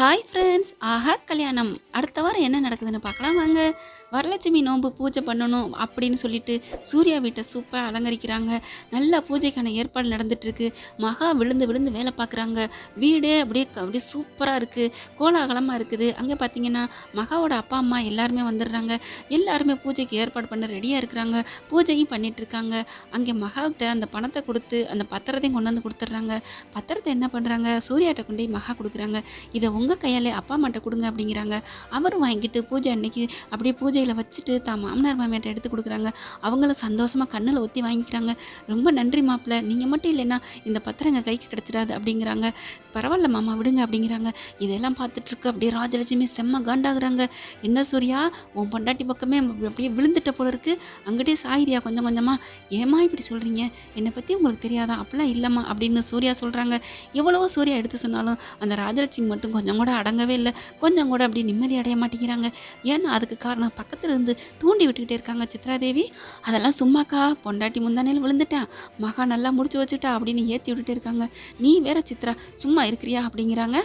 Hi friends ஆஹா கல்யாணம். அடுத்த வாரம் என்ன நடக்குதுன்னு பார்க்கலாம் வாங்க. வரலட்சுமி நோன்பு பூஜை பண்ணணும் அப்படின்னு சொல்லிட்டு சூர்யா வீட்டை சூப்பராக அலங்கரிக்கிறாங்க. நல்லா பூஜைக்கான ஏற்பாடு நடந்துட்டுருக்கு. மகா விழுந்து விழுந்து வேலை பார்க்குறாங்க. வீடே அப்படியே க- அப்படியே சூப்பராக இருக்குது கோலாகலமாக இருக்குது. அங்கே பார்த்தீங்கன்னா மகாவோட அப்பா அம்மா எல்லாருமே வந்துடுறாங்க. எல்லாருமே பூஜைக்கு ஏற்பாடு பண்ண ரெடியாக இருக்கிறாங்க. பூஜையும் பண்ணிகிட்ருக்காங்க அங்கே மகாக்கிட்ட அந்த பணத்தை கொடுத்து அந்த பத்திரத்தையும் கொண்டு வந்து கொடுத்துட்றாங்க. பத்திரத்தை என்ன பண்ணுறாங்க சூர்யாட்ட கொண்டு போய் மகா கொடுக்குறாங்க. இதை உங்கள் கையாலே அப்பா அம்மாட்ட கொடுங்க அப்படிங்கிறாங்க. அவரும் வாங்கிட்டு பூஜை அன்னைக்கு அப்படியே பூஜையில் வச்சுட்டு தான் மாமனார் மாமியார்ட்ட எடுத்து கொடுக்குறாங்க. அவங்களும் சந்தோஷமாக கண்ணில் ஒத்தி வாங்கிக்கிறாங்க. ரொம்ப நன்றி மாப்பிள்ள நீங்கள் மட்டும் இல்லைன்னா இந்த பத்திரம் எங்கள் கைக்கு கிடச்சிடாது அப்படிங்கிறாங்க. பரவாயில்ல மாமா விடுங்க அப்படிங்கிறாங்க. இதெல்லாம் பார்த்துட்ருக்கு அப்படியே ராஜலட்சுமி செம்ம காண்டாகிறாங்க. என்ன சூர்யா? உன் பொண்டாட்டி பக்கமே அப்படியே விழுந்துட்ட போல இருக்கு. அங்கிட்டே சாயிரியா கொஞ்சம் கொஞ்சமாக ஏமா இப்படி சொல்கிறீங்க என்னை பற்றி உங்களுக்கு தெரியாதா? அப்படிலாம் இல்லைம்மா அப்படின்னு சூர்யா சொல்கிறாங்க எவ்வளவோ சூர்யா எடுத்து சொன்னாலும் அந்த ராஜலட்சுமி மட்டும் கொஞ்சம் கூட அடங்கவே இல்லை. கொஞ்சம் கூட அப்படி நிம்மதி அடைய மாட்டேங்கிறாங்க. ஏன்னா அதுக்கு காரணம் பக்கத்தில் இருந்து தூண்டி விட்டுக்கிட்டே இருக்காங்க சித்ராதேவி. அதெல்லாம் சும்மாக்கா பொண்டாட்டி முந்தானையில் விழுந்துட்டேன் மகா நல்லா முடிச்சு வச்சுட்டா அப்படின்னு ஏற்றி விட்டுட்டே இருக்காங்க. நீ வேற சித்ரா சும்மா இருக்கிறியா அப்படிங்கிறாங்க.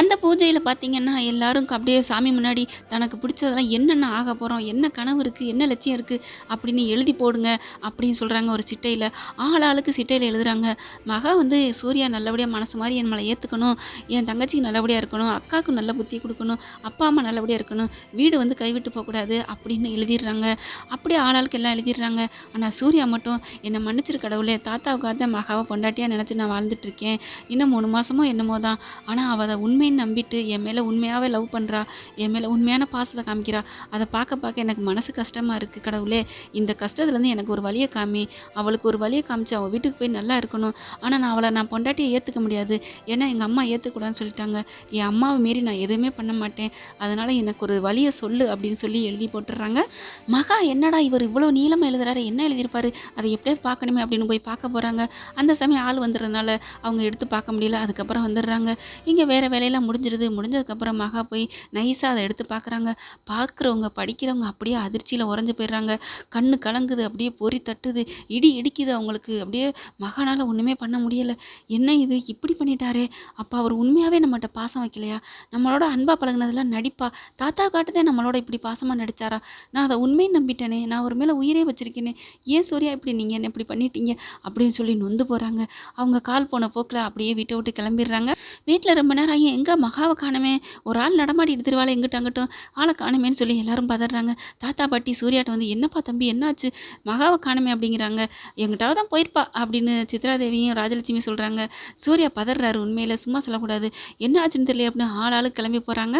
அந்த பூஜையில் பார்த்தீங்கன்னா எல்லாரும் அப்படியே சாமி முன்னாடி தனக்கு பிடிச்சதெல்லாம் என்னென்ன ஆக போகிறோம் என்ன கனவு இருக்குது என்ன லட்சியம் இருக்குது அப்படின்னு எழுதி போடுங்க அப்படின்னு சொல்கிறாங்க ஒரு சிட்டையில். ஆள் ஆளுக்கு சிட்டையில் எழுதுறாங்க. மகா வந்து சூர்யா நல்லபடியாக மனசு மாதிரி என் மேலே ஏற்றுக்கணும் என் தங்கச்சிக்கு நல்லபடியாக இருக்கணும். அக்காவுக்கு நல்ல புத்தி கொடுக்கணும் அப்பா அம்மா நல்லபடியாக இருக்கணும் வீடு வந்து கைவிட்டு போகக்கூடாது அப்படின்னு எழுதிடுறாங்க. அப்படியே ஆளாளுக்கு எல்லாம் எழுதிடுறாங்க. ஆனால் சூர்யா மட்டும் என்னை மன்னிச்சிரு கடவுளே தாத்தாவுக்காக மகாவை பொண்டாட்டியாக நினச்சி நான் வாழ்ந்துட்டு இருக்கேன். இன்னும் மூணு மாதமோ என்னமோ தான். ஆனால் அவள் அதை உண்மைன்னு நம்பிட்டு என் மேலே உண்மையாகவே லவ் பண்ணுறா என் மேலே உண்மையான பாசத்தை காமிக்கிறா. அதை பார்க்க பார்க்க எனக்கு மனசு கஷ்டமாக இருக்குது கடவுளே. இந்த கஷ்டத்துலேருந்து எனக்கு ஒரு வழியை காமி. அவளுக்கு ஒரு வழியை காமிச்சு அவள் வீட்டுக்கு போய் நல்லா இருக்கணும். ஆனால் நான் அவளை நான் பொண்டாட்டியை ஏற்றுக்க முடியாது. ஏன்னா எங்கள் அம்மா ஏற்றுக்கூடாதுன்னு சொல்லிட்டாங்க. என் அம்மாவை மாரி நான் எதுவுமே பண்ண மாட்டேன். அதனால் எனக்கு ஒரு வழியை சொல்லு அப்படின்னு சொல்லி எழுதி போட்டுடுறாங்க. மகா என்னடா இவர் இவ்வளோ நீளமாக எழுதுறாரு? என்ன எழுதியிருப்பாரு? அதை எப்படியாவது பார்க்கணுமே அப்படின்னு போய் பார்க்க போகிறாங்க அந்த சமயம் ஆள் வந்துடுறதுனால அவங்க எடுத்து பார்க்க முடியல. அதுக்கப்புறம் வந்துடுறாங்க. இங்கே வேறு வேலையெல்லாம் முடிஞ்சிருது. முடிஞ்சதுக்கப்புறம் மகா போய் நைஸாக அதை எடுத்து பார்க்குறாங்க. பார்க்குறவங்க படிக்கிறவங்க அப்படியே அதிர்ச்சியில் உறைஞ்சு போயிடுறாங்க. கண்ணு கலங்குது அப்படியே பொறி தட்டுது. இடி இடிக்குது அவங்களுக்கு. அப்படியே மகானால் ஒன்றுமே பண்ண முடியலை. என்ன இது? இப்படி பண்ணிட்டாரே. அப்போ அவர் உண்மையாகவே நம்மகிட்ட பாசம் வைக்கலையா நம்மளோட அன்பாக பழகினதெல்லாம் நடிப்பா. தாத்தா காட்டுதே நம்மளோட இப்படி பாசமாக நடிச்சாரா? நான் அதை உண்மையை நம்பிட்டேனே. நான் ஒரு மேலே உயிரே வச்சிருக்கேனே. ஏன் சூர்யா இப்படி நீங்கள் என்ன இப்படி பண்ணிட்டீங்க? அப்படின்னு சொல்லி நொந்து போகிறாங்க அவங்க கால் போன போக்கில் அப்படியே வீட்டை விட்டு கிளம்பிடுறாங்க. வீட்டில் ரொம்ப நேரம் ஆகி எங்கே மகாவை காணுமே? ஒரு ஆள் நடமாடிட்டு திருவாள் எங்கிட்ட அங்கிட்டும்? ஆளை காணுமேன்னு சொல்லி எல்லாரும் பதறாங்க. தாத்தா பாட்டி சூர்யாட்ட வந்து என்னப்பா தம்பி என்னாச்சு? மகாவை காணுமே அப்படிங்கிறாங்க. எங்கிட்டாவது தான் போயிருப்பா அப்படின்னு சித்ராதேவியும் ராஜலட்சுமி சொல்கிறாங்க சூர்யா பதறாரு உண்மையில் சும்மா சொல்லக்கூடாது. என்ன ஆச்சுன்னு தெரியல அப்படின்னு ஆள் ஆளு கிளம்பி போகிறாங்க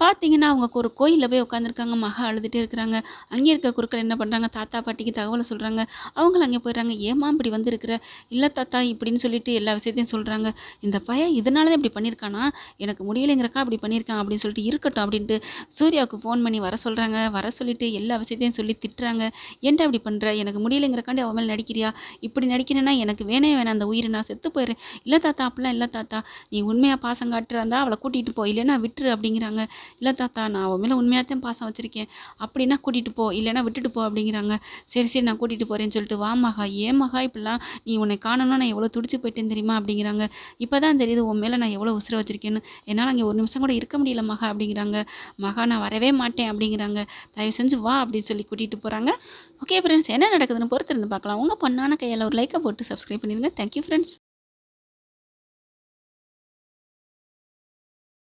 பார்த்தீங்கன்னா அவங்க ஒரு கோயிலில் போய் உட்காந்துருக்காங்க மகா அழுதுகிட்டே இருக்கிறாங்க. அங்கே இருக்க குருக்கள் என்ன பண்ணுறாங்க தாத்தா பாட்டிக்கு தகவலை சொல்கிறாங்க அவங்களும் அங்கே போயிடுறாங்க. ஏமா இப்படி வந்திருக்கிற? இல்லை தாத்தா இப்படின்னு சொல்லிட்டு எல்லா விஷயத்தையும் சொல்கிறாங்க இந்த பையன் இதனால தான் இப்படி பண்ணியிருக்கானா? எனக்கு முடியலைங்கிறக்கா அப்படி பண்ணியிருக்கான் அப்படின்னு சொல்லிட்டு இருக்கட்டும் அப்படின்ட்டு சூர்யாவுக்கு ஃபோன் பண்ணி வர சொல்கிறாங்க வர சொல்லிட்டு எல்லா விஷயத்தையும் சொல்லி திட்டுறாங்க. ஏன்டா அப்படி பண்ணுற எனக்கு முடியலைங்கிறக்காண்டி அவன் மேலே நடிக்கிறியா? இப்படி நடிக்கிறேன்னா எனக்கு வேணே வேணாம். அந்த உயிரை நான் செத்து போயிடுறேன். இல்லை தாத்தா அப்படிலாம் இல்லை தாத்தா. நீ உண்மையாக பாசம் காட்டுறாந்தா அவளை கூட்டிகிட்டு போ. இல்லைன்னா விட்டுரு அப்படிங்கிறாங்க. இல்லை தாத்தா நான் அவன் மேலே உண்மையாக தான் பாசம் வச்சுருக்கேன். அப்படின்னா கூட்டிகிட்டு போ. இல்லைன்னா விட்டுட்டு போ அப்படிங்கிறாங்க. சரி சரி நான் கூட்டிகிட்டு போகிறேன்னு சொல்லிட்டு வா மகா ஏன் மகா இப்படிலாம் நீ உன்னை காணணும்னா நான் எவ்வளோ துடிச்சு போயிட்டேன் தெரியுமா? அப்படிங்கிறாங்க. இப்போ தான் தெரியுது உன் மேலே நான் எவ்வளோ உசுர வச்சிருக்கேன்னு. என்னால் அங்கே ஒரு நிமிஷம் கூட இருக்க முடியல மகா அப்படிங்கிறாங்க. மகா நான் வரவே மாட்டேன் அப்படிங்கிறாங்க. தயவு செஞ்சு வா அப்படின்னு சொல்லி கூட்டிகிட்டு போகிறாங்க ஓகே ஃப்ரெண்ட்ஸ் என்ன நடக்குதுன்னு பொறுத்திருந்து பார்க்கலாம். உங்கள் பொண்ணான கையால் ஒரு லைக்கை போட்டு சப்ஸ்கிரைப் பண்ணிடுங்க. Thank you friends